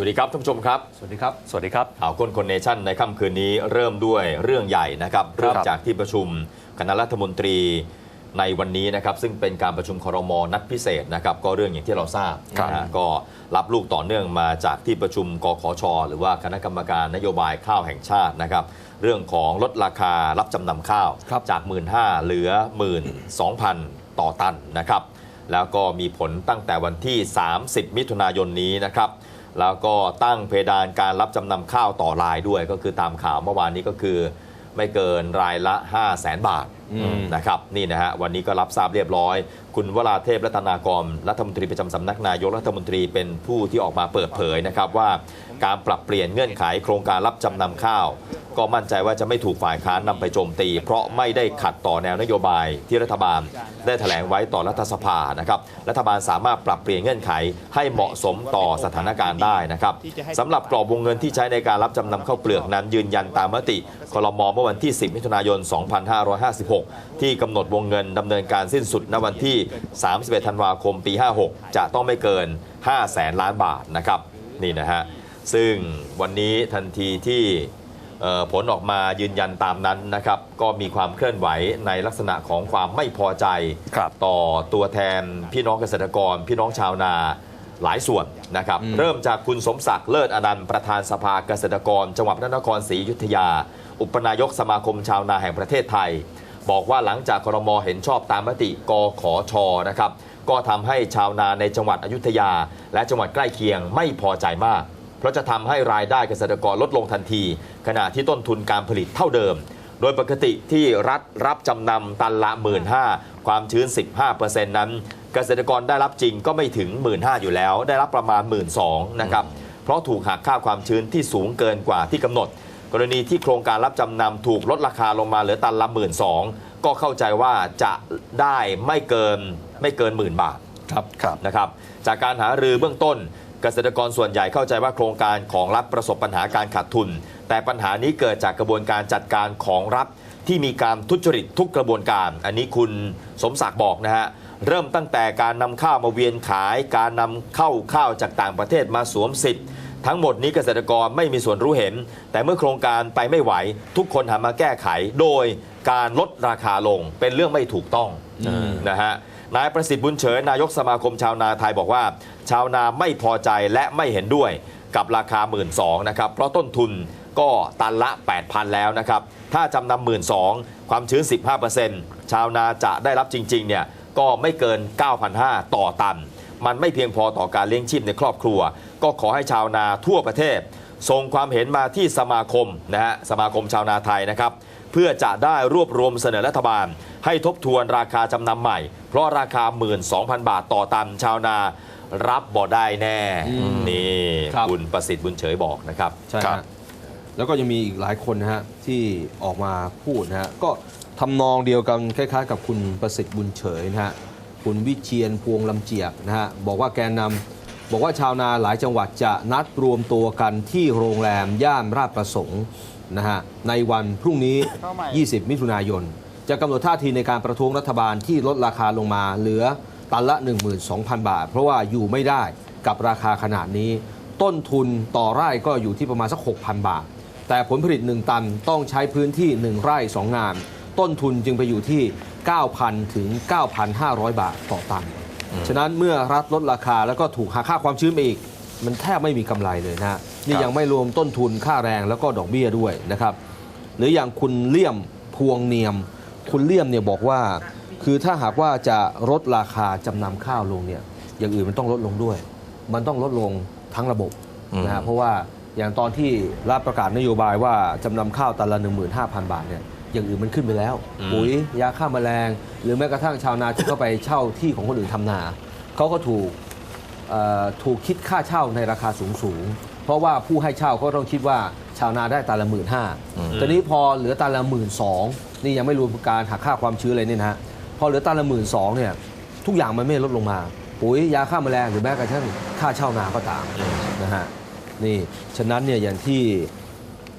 วัสดีครับท่านผู้ชมครับ สวัสดีครับ สวัสดีครับข่าวคนคนเนชั่นในค่ำคืนนี้เริ่มด้วยเรื่องใหญ่นะครับ เริ่มจากที่ประชุมคณะรัฐมนตรีในวันนี้นะครับ ซึ่งเป็นการประชุมครมนัดพิเศษนะครับ ก็เรื่องอย่างที่เราทราบครับนะฮะก็รับลูกต่อเนื่องมาจากที่ประชุมกขช หรือว่าคณะกรรมการนโยบายข้าวแห่งชาตินะครับ เรื่องของลดราคารับจำนำข้าวครับจาก 1 5ื่นเหลือ 12,000 ต่อตันนะครับ แล้วก็มีผลตั้งแต่วันที่ 30 มิถุนายนนี้นะครับ แล้วก็ตั้งเพดานการรับจำนำข้าวต่อรายด้วยก็คือตามข่าวเมื่อวานนี้ก็คือ ไม่เกินรายละ 5 0 0แสนบาทอืมนะครับนี่นะฮะวันนี้ก็รับทราบเรียบร้อย คุณวราเทพรัตนากรรัฐมนตรีประจำสำนักนายกรัฐมนตรีเป็นผู้ที่ออกมาเปิดเผยนะครับว่า การปรับเปลี่ยนเงื่อนไขโครงการรับจำนำข้าว ก็มั่นใจว่าจะไม่ถูกฝ่ายค้านนำไปโจมตี เพราะไม่ได้ขัดต่อแนวนโยบายที่รัฐบาล ได้แถลงไว้ต่อรัฐสภานะครับ รัฐบาลสามารถปรับเปลี่ยนเงื่อนไขให้เหมาะสมต่อสถานการณ์ได้นะครับสำหรับกรอบวงเงินที่ใช้ในการรับจำนำข้าวเปลือกนั้นยืนยันตามมติคลมเมื่อวันที่ 10 มิถุนายน 2556 ที่กำหนดวงเงินดำเนินการสิ้นสุดณวันที่ 31 ธันวาคม ปี 56 จะต้องไม่เกิน 5 แสนล้านบาทนะครับนี่นะฮะซึ่งวันนี้ทันทีที่ ผลออกมายืนยันตามนั้นนะครับ ก็มีความเคลื่อนไหวในลักษณะของความไม่พอใจครับต่อตัวแทนพี่น้องเกษตรกร พี่น้องชาวนาหลายส่วนนะครับ เริ่มจากคุณสมศักดิ์เลิศอนันต์ประธานสภาเกษตรกร จังหวัดพระนครศรีอยุธยา อุปนายกสมาคมชาวนาแห่งประเทศไทย บอกว่าหลังจากครมเห็นชอบตามมติกขอชนะครับก็ทำให้ชาวนาในจังหวัดอยุธยา และจังหวัดใกล้เคียงไม่พอใจมาก เพราะจะทำให้รายได้เกษตรกรลดลงทันที ขณะที่ต้นทุนการผลิตเท่าเดิม โดยปกติที่รัฐรับจำนำตันละ 1 5ื่นความชื้น 15%นั้น เกษตรกรได้รับจริงก็ไม่ถึง 1 5ื่นอยู่แล้ว ได้รับประมาณ 1 2ื่นนะครับเพราะถูกหักค่าความชื้นที่สูงเกินกว่าที่กำหนด กรณีที่โครงการรับจำนำถูกลดราคาลงมาเหลือตันละ 1 2ื่นก็เข้าใจว่าจะได้ไม่เกินไม่เกินหมื่นบาทครับครับนะครับ จากการหารือเบื้องต้น เกษตรกรส่วนใหญ่เข้าใจว่าโครงการของรัฐประสบปัญหาการขาดทุน แต่ปัญหานี้เกิดจากกระบวนการจัดการของรัฐที่มีการทุจริตทุกกระบวนการ อันนี้คุณสมศักดิ์บอกนะฮะเริ่มตั้งแต่การนำข้าวมาเวียนขาย การนำเข้าข้าวจากต่างประเทศมาสวมสิทธิ์ ทั้งหมดนี้เกษตรกรไม่มีส่วนรู้เห็น แต่เมื่อโครงการไปไม่ไหว ทุกคนหันมาแก้ไข โดยการลดราคาลงเป็นเรื่องไม่ถูกต้องอนะฮะ นายประสิทธิ์บุญเฉยนายกสมาคมชาวนาไทยบอกว่า ชาวนาไม่พอใจและไม่เห็นด้วยกับราคา 1 2ื่นนะครับ เพราะต้นทุนก็ตันละ 8,000 แล้วนะครับ ถ้าจำนำหมื่นสองความชื้น 15%ชาวนาจะได้รับจริงๆเนี่ยก็ไม่เกิน 9,500 ต่อตัน มันไม่เพียงพอต่อการเลี้ยงชีพในครอบครัว ก็ขอให้ชาวนาทั่วประเทศ ส่งความเห็นมาที่สมาคมนะฮะสมาคมชาวนาไทยนะครับ เพื่อจะได้รวบรวมเสนอรัฐบาล ให้ทบทวนราคาจำนำใหม่ เพราะราคา 12,000 บาทต่อตันชาวนารับบ่ได้แน่อืมนี่ครับ คุณประสิทธิ์บุญเฉยบอกนะครับ ใช่ครัฮะบแล้วก็ยังมีอีกหลายคนนะฮะที่ออกมาพูดนะฮะก็ทำนองเดียวกันคล้ายๆ กับคุณประสิทธิ์บุญเฉยนะฮะคุณวิเชียนพวงลำเจียกนะฮะบอกว่าแกนนำบอกว่าชาวนาหลายจังหวัดจะนัดรวมตัวกันที่โรงแรมย่านราชประสงค์ นะฮะในวันพรุ่งนี้ 20 มิถุนายน จะกำหนดท่าทีในการประท้วงรัฐบาลที่ลดราคาลงมาเหลือตันละ 12,000 บาท เพราะว่าอยู่ไม่ได้กับราคาขนาดนี้ ต้นทุนต่อไร่ก็อยู่ที่ประมาณสัก 6,000 บาท แต่ผลผลิต 1 ตันต้องใช้พื้นที่ 1 ไร่ 2 งาน ต้นทุนจึงไปอยู่ที่ 9,000 ถึง 9,500 บาทต่อตัน ฉะนั้นเมื่อรัฐลดราคาแล้วก็ถูกหักค่าความชื้นไปอีก มันแทบไม่มีกำไรเลยนะฮะนี่ยังไม่รวมต้นทุนค่าแรงแล้วก็ดอกเบี้ยด้วยนะครับ หรืออย่างคุณเลี่ยมพวงเนียม คุณเลี่ยมเนี่ยบอกว่า คือถ้าหากว่าจะลดราคาจำนำข้าวลงเนี่ยอย่างอื่นมันต้องลดลงด้วย มันต้องลดลงทั้งระบบอืมนะฮะเพราะว่าอย่างตอนที่รับประกาศนโยบายว่าจำนำข้าวตันละ 15,000 บาทเนี่ยอย่างอื่นมันขึ้นไปแล้วปุ๋ยยาฆ่าแมลง หรือแม้กระทั่งชาวนาที่เขาไปเช่าที่ของคนอื่นทำนาเขาก็ถูกเอ่อ ถูกคิดค่าเช่าในราคาสูงสูงๆเพราะว่าผู้ให้เช่าก็ต้องคิดว่าชาวนาได้ตันละหมื่นห้าตอนนี้พอเหลือตันละหมื่นสองนี่ยังไม่รวมการหักค่าความชื้นเลยเนี่ยนะฮะพอเหลือตันละหมื่นสองเนี่ยทุกอย่างมันไม่ลดลงมาปุ๋ยยาฆ่าแมลงหรือแม้กระทั่งค่าเช่านาก็ตามนะฮะนี่ฉะนั้นเนี่ยอย่างที่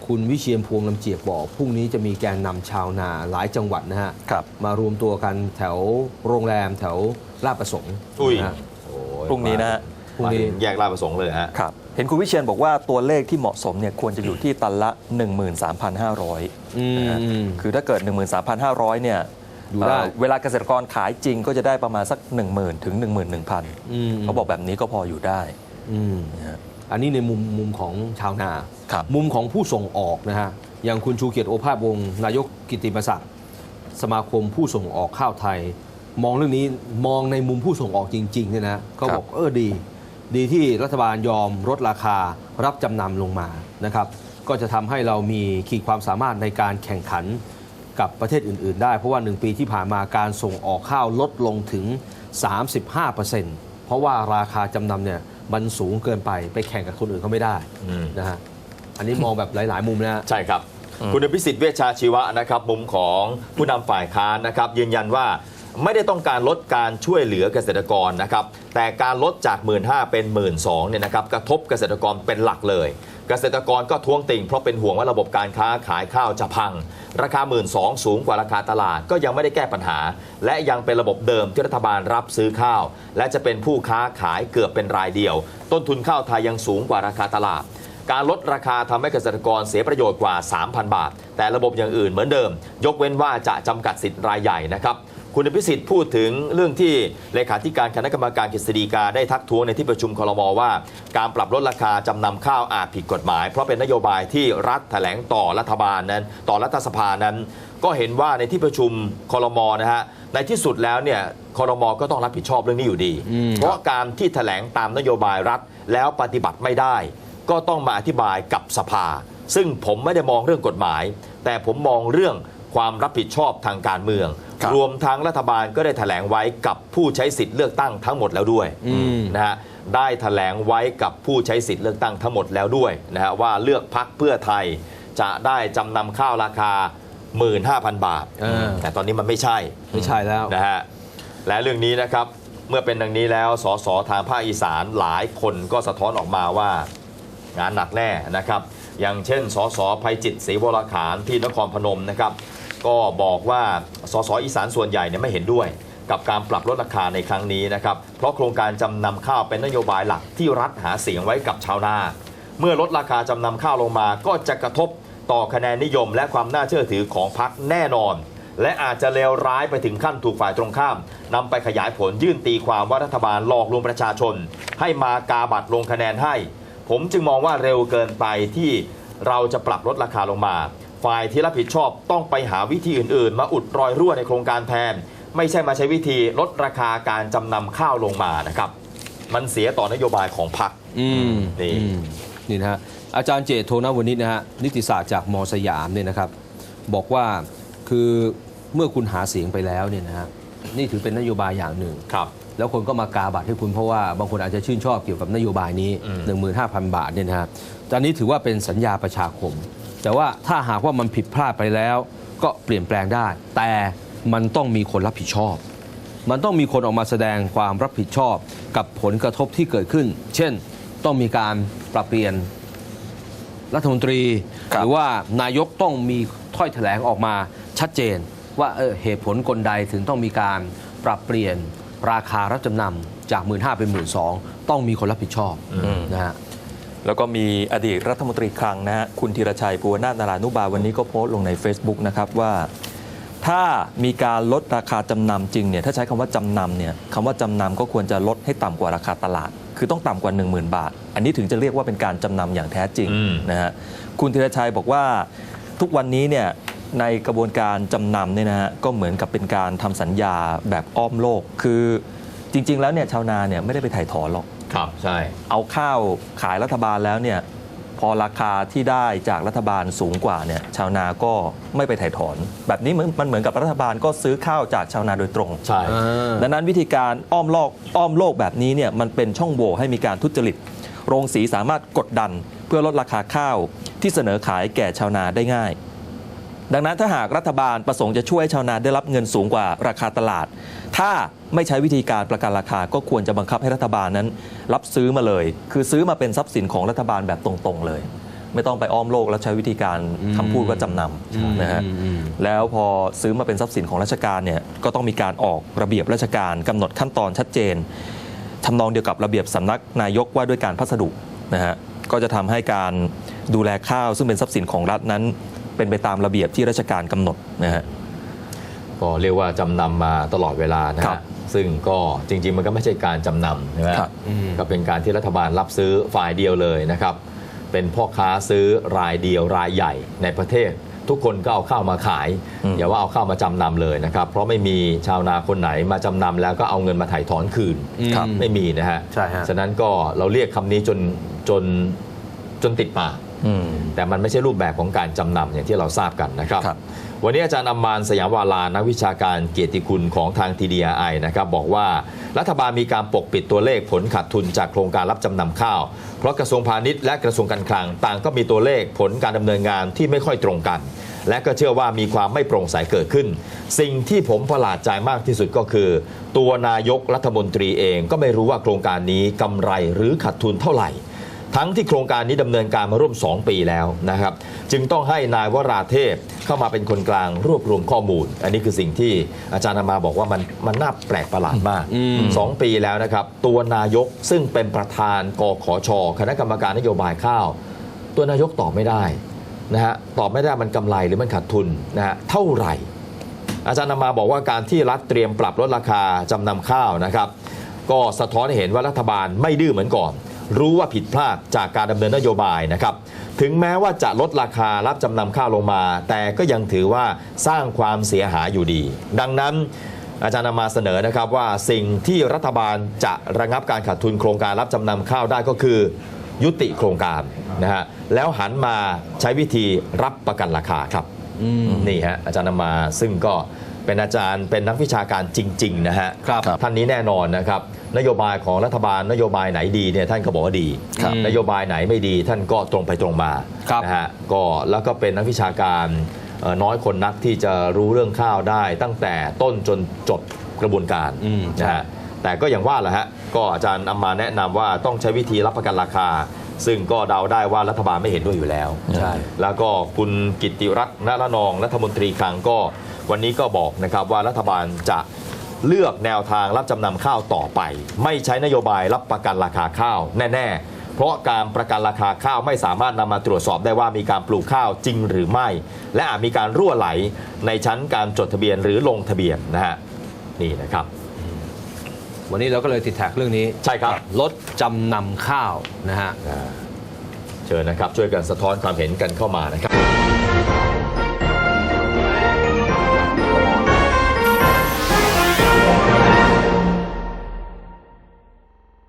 คุณวิเชียนพวงลำเจียกบอกพรุ่งนี้จะมีแกนนำชาวนาหลายจังหวัดนะฮะครับมารวมตัวกันแถวโรงแรมแถวลาดประสงค์อุ้ยนะฮะโอ้ย พรุ่งนี้นะฮะพรุ่งมานี้ถึงแยกราชประสงค์เลยฮะครับเห็นคุณวิเชียนบอกว่าตัวเลขที่เหมาะสมเนี่ยควรจะอยู่ที่ตันละ 13,500อืมนะฮะอืมคือถ้าเกิด 13,500เนี่ยอยู่ได้เอ่อเวลาเกษตรกรขายจริงก็จะได้ประมาณสัก 10,000 ถึง 11,000อืมเขาบอกแบบนี้ก็พออยู่ได้อืมนะฮะอันนี้ในมุมมุมของชาวนาครับมุมของผู้ส่งออกนะฮะอย่างคุณชูเกียรติโอภาสวงศ์นายกกิตติมศักดิ์สมาคมผู้ส่งออกข้าวไทย มองเรื่องนี้มองในมุมผู้ส่งออกจริงๆเนี่ยนะเขาบอกเออดี ดีที่รัฐบาลยอมลดราคารับจำนำลงมานะครับ ก็จะทำให้เรามีขีดความสามารถในการแข่งขันกับประเทศอื่น ๆ ได้ เพราะว่า 1 ปีที่ผ่านมาการส่งออกข้าวลดลงถึง 35%เพราะว่าราคาจำนำเนี่ยมันสูงเกินไปไปแข่งกับคนอื่นเขาไม่ได้อืมนะฮะอันนี้มองแบบหลาย ๆ มุมนะฮะใช่ครับ คุณอภิสิทธิ์เวชชาชีวะนะครับ มุมของผู้นำฝ่ายค้านนะครับยืนยันว่า ไม่ได้ต้องการลดการช่วยเหลือเกษตรกรนะครับ แต่การลดจาก 1 5ื่นเป็น 1 2ื่นเนี่ยนะครับกระทบเกษตรกรเป็นหลักเลย เกษตรกรก็ท้วงติงเพราะเป็นห่วงว่าระบบการค้าขายข้าวจะพัง ราคา 1 2ื่นสูงกว่าราคาตลาดก็ยังไม่ได้แก้ปัญหา และยังเป็นระบบเดิมที่รัฐบาลรับซื้อข้าว และจะเป็นผู้ค้าขายเกือบเป็นรายเดียว ต้นทุนข้าวไทยยังสูงกว่าราคาตลาดการลดราคาทำให้เกษตรกรเสียประโยชน์กว่า 3,000 บาท แต่ระบบอย่างอื่นเหมือนเดิม ยกเว้นว่าจะจำกัดสิทธิ์รายใหญ่นะครับ คุณพิสิทธิ์พูดถึงเรื่องที่เลขาธิการคณะกรรมการกฤษฎีกาได้ทักท้วงในที่ประชุมคลมว่า การปรับลดราคาจำนำข้าวอาจผิดกฎหมาย เพราะเป็นนโยบายที่รัฐแถลงต่อรัฐบาลนั้น ต่อรัฐสภานั้น ก็เห็นว่าในที่ประชุมคลมนะฮะในที่สุดแล้วเนี่ยคลมก็ต้องรับผิดชอบเรื่องนี้อยู่ดีอืมเพราะการที่แถลงตามนโยบายรัฐแล้วปฏิบัติไม่ได้ ก็ต้องมาอธิบายกับสภา ซึ่งผมไม่ได้มองเรื่องกฎหมาย แต่ผมมองเรื่องความรับผิดชอบทางการเมืองค รับรวมทั้งรัฐบาลก็ได้แถลงไว้กับผู้ใช้สิทธิ์เลือกตั้งทั้งหมดแล้วด้วยอืมนะฮะได้แถลงไว้กับผู้ใช้สิทธิ์เลือกตั้งทั้งหมดแล้วด้วยนะฮะว่าเลือกพักเพื่อไทยจะได้จำนำข้าวราคา 15,000 บาทเออแต่ตอนนี้มันไม่ใช่ไม่ใช่แล้วนะฮะและเรื่องนี้นะครับเมื่อเป็นดังนี้แล้วสสทางภาคอีสานหลายคนก็สะท้อนออกมาว่างานหนักแน่นะครับ อย่างเช่นสสภัยจิตศรีวรขานที่นครพนมนะครับ ก็บอกว่าสสอีสานส่วนใหญ่เนี่ยไม่เห็นด้วย กับการปรับลดราคาในครั้งนี้นะครับ เพราะโครงการจำนำข้าวเป็นนโยบายหลักที่รัฐหาเสียงไว้กับชาวนา เมื่อลดราคาจำนำข้าวลงมา ก็จะกระทบต่อคะแนนนิยม และความน่าเชื่อถือของพรรคแน่นอน และอาจจะเลวร้ายไปถึงขั้นถูกฝ่ายตรงข้ามนำไปขยายผลยื่นตีความว่ารัฐบาลหลอกลวงประชาชน ให้มากาบัตรลงคะแนนให้ ผมจึงมองว่าเร็วเกินไปที่เราจะปรับลดราคาลงมา ฝ่ายที่รับผิดชอบต้องไปหาวิธีอื่น ๆ มาอุดรอยรั่วในโครงการแทน ไม่ใช่มาใช้วิธีลดราคาการจำนำข้าวลงมานะครับ มันเสียต่อนโยบายของพรรคอืมนี่อืมนี่นะฮะอาจารย์เจตโทนวนิชนะฮะนิติศาสตร์จากมสยามเนี่ยนะครับ บอกว่าคือเมื่อคุณหาเสียงไปแล้วเนี่ยนะฮะนี่ถือเป็นนโยบายอย่างหนึ่งครับแล้วคนก็มากาบัตรให้คุณเพราะว่าบางคนอาจจะชื่นชอบเกี่ยวกับนโยบายนี้อืม15,000 บาทเนี่ยนะฮะตอนนี้ถือว่าเป็นสัญญาประชาคม แต่ว่าถ้าหากว่ามันผิดพลาดไปแล้ว ก็เปลี่ยนแปลงได้ แต่มันต้องมีคนรับผิดชอบ มันต้องมีคนออกมาแสดงความรับผิดชอบกับผลกระทบที่เกิดขึ้น เช่น ต้องมีการปรับเปลี่ยนรัฐมนตรีครับหรือว่านายกต้องมีถ้อยแถลงออกมาชัดเจน ว่าเออเหตุผลกลใดถึงต้องมีการปรับเปลี่ยนราคารับจำนำจาก 1 5ื่นเป็น 1 2ื่นต้องมีคนรับผิดชอบอืมนะฮะ แล้วก็มีอดีตรัฐมนตรีคลังนะฮะคุณธีรชัยภูวนาถนารานุบาลวันนี้ก็โพสต์ลงใน Facebook นะครับว่าถ้ามีการลดราคาจำนำจริงเนี่ยถ้าใช้คำว่าจำนำเนี่ยคำว่าจำนำก็ควรจะลดให้ต่ำกว่าราคาตลาด คือต้องต่ำกว่า 10,000 บาท อันนี้ถึงจะเรียกว่าเป็นการจำนำอย่างแท้จริงอืมนะฮะคุณธีรชัยบอกว่าทุกวันนี้เนี่ยในกระบวนการจำนำเนี่ยนะฮะก็เหมือนกับเป็นการทำสัญญาแบบอ้อมโลก คือจริง ๆ แล้วเนี่ยชาวนาเนี่ยไม่ได้ไปถ่ายถอนหรอก ครับใช่เอาข้าวขายรัฐบาลแล้วเนี่ยพอราคาที่ได้จากรัฐบาลสูงกว่าเนี่ยชาวนาก็ไม่ไปถ่ายถอน แบบนี้มันมันเหมือนกับรัฐบาลก็ซื้อข้าวจากชาวนาโดยตรงใช่ดังนั้นวิธีการอ้อมโลกอ้อมโลกแบบนี้เนี่ยมันเป็นช่องโหว่ให้มีการทุจริต โรงสีสามารถกดดันเพื่อลดราคาข้าวที่เสนอขายแก่ชาวนาได้ง่าย ดังนั้นถ้าหากรัฐบาลประสงค์จะช่วยให้ชาวนาได้รับเงินสูงกว่าราคาตลาด ถ้าไม่ใช้วิธีการประกันราคาก็ควรจะบังคับให้รัฐบาลนั้น รับซื้อมาเลย คือซื้อมาเป็นทรัพย์สินของรัฐบาลแบบตรงๆเลย ไม่ต้องไปอ้อมโลกแล้วใช้วิธีการคำพูดว่าจำนำนะฮะอืมแล้วพอซื้อมาเป็นทรัพย์สินของราชการเนี่ยก็ต้องมีการออกระเบียบราชการกำหนดขั้นตอนชัดเจนทำนองเดียวกับระเบียบสำนักนายกว่าด้วยการพัสดุนะฮะก็จะทำให้การดูแลข้าวซึ่งเป็นทรัพย์สินของรัฐนั้น เป็นไปตามระเบียบที่ราชการกำหนดนะฮะก็เรียกว่าจำนำมาตลอดเวลานะครัฮะบซึ่งก็จริง ๆ มันก็ไม่ใช่การจำนำใช่ไหมครับอืมก็เป็นการที่รัฐบาลรับซื้อฝ่ายเดียวเลยนะครับ เป็นพ่อค้าซื้อรายเดียวรายใหญ่ในประเทศ ทุกคนก็เอาข้าวมาขายอืมอย่าว่าเอาข้าวมาจำนำเลยนะครับ เพราะไม่มีชาวนาคนไหนมาจำนำแล้วก็เอาเงินมาถ่ายถอนคืนครับไม่มีนะฮะใช่ฮะฉะนั้นก็เราเรียกคำนี้จนจนจนติดปากอืม แต่มันไม่ใช่รูปแบบของการจำนำอย่างที่เราทราบกันนะครับครับวันนี้อาจารย์อมมานสยามวาลานักวิชาการเกียรติคุณของทาง TDI นะครับบอกว่ารัฐบาลมีการปกปิดตัวเลขผลขาดทุนจากโครงการรับจำนำข้าว เพราะกระทรวงพาณิชย์และกระทรวงการคลังต่างก็มีตัวเลขผลการดำเนินงานที่ไม่ค่อยตรงกัน และก็เชื่อว่ามีความไม่โปร่งใสเกิดขึ้น สิ่งที่ผมประหลาดใจมากที่สุดก็คือ ตัวนายกรัฐมนตรีเองก็ไม่รู้ว่าโครงการนี้กำไรหรือขาดทุนเท่าไหร่ ทั้งที่โครงการนี้ดำเนินการมาร่วม 2 ปีแล้วนะครับ จึงต้องให้นายวราเทพเข้ามาเป็นคนกลางรวบรวมข้อมูล อันนี้คือสิ่งที่อาจารย์นามาบอกว่ามันมันน่าแปลกประหลาดมากอืมสองปีแล้วนะครับ ตัวนายกซึ่งเป็นประธานกขช คณะกรรมการนโยบายข้าว ตัวนายกตอบไม่ได้นะฮะตอบไม่ได้มันกำไรหรือมันขาดทุนนะฮะเท่าไหร่ อาจารย์นามาบอกว่าการที่รัฐเตรียมปรับลดราคาจำนำข้าวนะครับ ก็สะท้อนให้เห็นว่ารัฐบาลไม่ดื้อเหมือนก่อน รู้ว่าผิดพลาดจากการดำเนินนโยบายนะครับ ถึงแม้ว่าจะลดราคารับจำนำข้าวลงมา แต่ก็ยังถือว่าสร้างความเสียหายอยู่ดี ดังนั้นอาจารย์นามาเสนอนะครับว่าสิ่งที่รัฐบาลจะระงับการขาดทุนโครงการรับจำนำข้าวได้ก็คือ ยุติโครงการนะฮะแล้วหันมาใช้วิธีรับประกันราคาครับอืมนี่ฮะอาจารย์นำมาซึ่งก็ เป็นอาจารย์เป็นนักวิชาการจริง ๆ นะฮะครับท่านนี้แน่นอนนะครับ นโยบายของรัฐบาลนโยบายไหนดีเนี่ยท่านก็บอกว่าดีครับนโยบายไหนไม่ดีท่านก็ตรงไปตรงมาครับนะฮะก็แล้วก็เป็นนักวิชาการเอ่อน้อยคนนักที่จะรู้เรื่องข้าวได้ ตั้งแต่ต้นจนจบกระบวนการอืมนะฮะแต่ก็อย่างว่าแหละฮะก็อาจารย์นำมาแนะนำว่าต้องใช้วิธีรับประกันราคา ซึ่งก็เดาได้ว่ารัฐบาลไม่เห็นด้วยอยู่แล้วใช่แล้วก็คุณกิตติรัตน์นรนองรัฐมนตรีคลังก็ วันนี้ก็บอกนะครับว่ารัฐบาลจะเลือกแนวทางรับจำนำข้าวต่อไป ไม่ใช้นโยบายรับประกันราคาข้าวแน่ๆ เพราะการประกันราคาข้าวไม่สามารถนำมาตรวจสอบได้ว่ามีการปลูกข้าวจริงหรือไม่ และอาจมีการรั่วไหลในชั้นการจดทะเบียนหรือลงทะเบียนนะฮะนี่นะครับ วันนี้เราก็เลยติดแท็กเรื่องนี้ใช่ครับ ลดจำนำข้าวนะฮะอ่าเชิญนะครับช่วยกันสะท้อนความเห็นกันเข้ามานะครับ